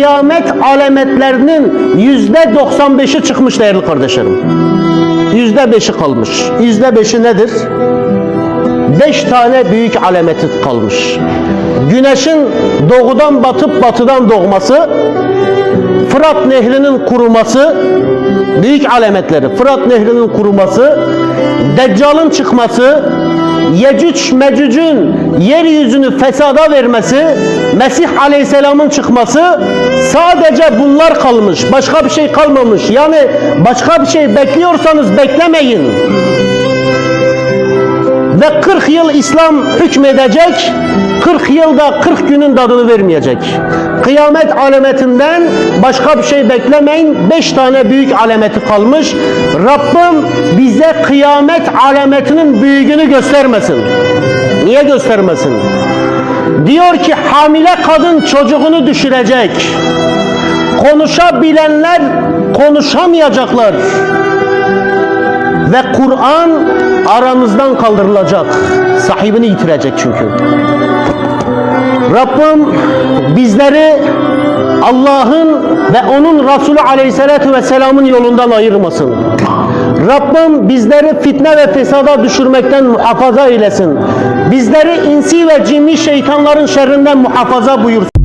kıyamet alametlerinin yüzde 95'i çıkmış değerli kardeşlerim. Yüzde beşi kalmış. Yüzde beşi nedir? Beş tane büyük alameti kalmış. Güneşin doğudan batıp batıdan doğması, Fırat Nehri'nin kuruması, büyük alametleri, Fırat Nehri'nin kuruması, Deccal'ın çıkması, Yecüc Mecüc'ün yeryüzünü fesada vermesi, Mesih Aleyhisselam'ın çıkması sadece bunlar kalmış. Başka bir şey kalmamış. Yani başka bir şey bekliyorsanız beklemeyin. Ve 40 yıl İslam hükmedecek, 40 yılda 40 günün tadını vermeyecek. Kıyamet alametinden başka bir şey beklemeyin. 5 tane büyük alameti kalmış. Rabbim bize kıyamet alametinin büyüğünü göstermesin. Niye göstermesin? Diyor ki hamile kadın çocuğunu düşürecek. Konuşabilenler konuşamayacaklar ve Kur'an aramızdan kaldırılacak. Sahibini yitirecek çünkü. Rabbim bizleri Allah'ın ve onun Resulü Aleyhisselatü Vesselam'ın yolundan ayırmasın. Rabbim bizleri fitne ve fesada düşürmekten muhafaza eylesin. Bizleri insi ve cinni şeytanların şerrinden muhafaza buyursun.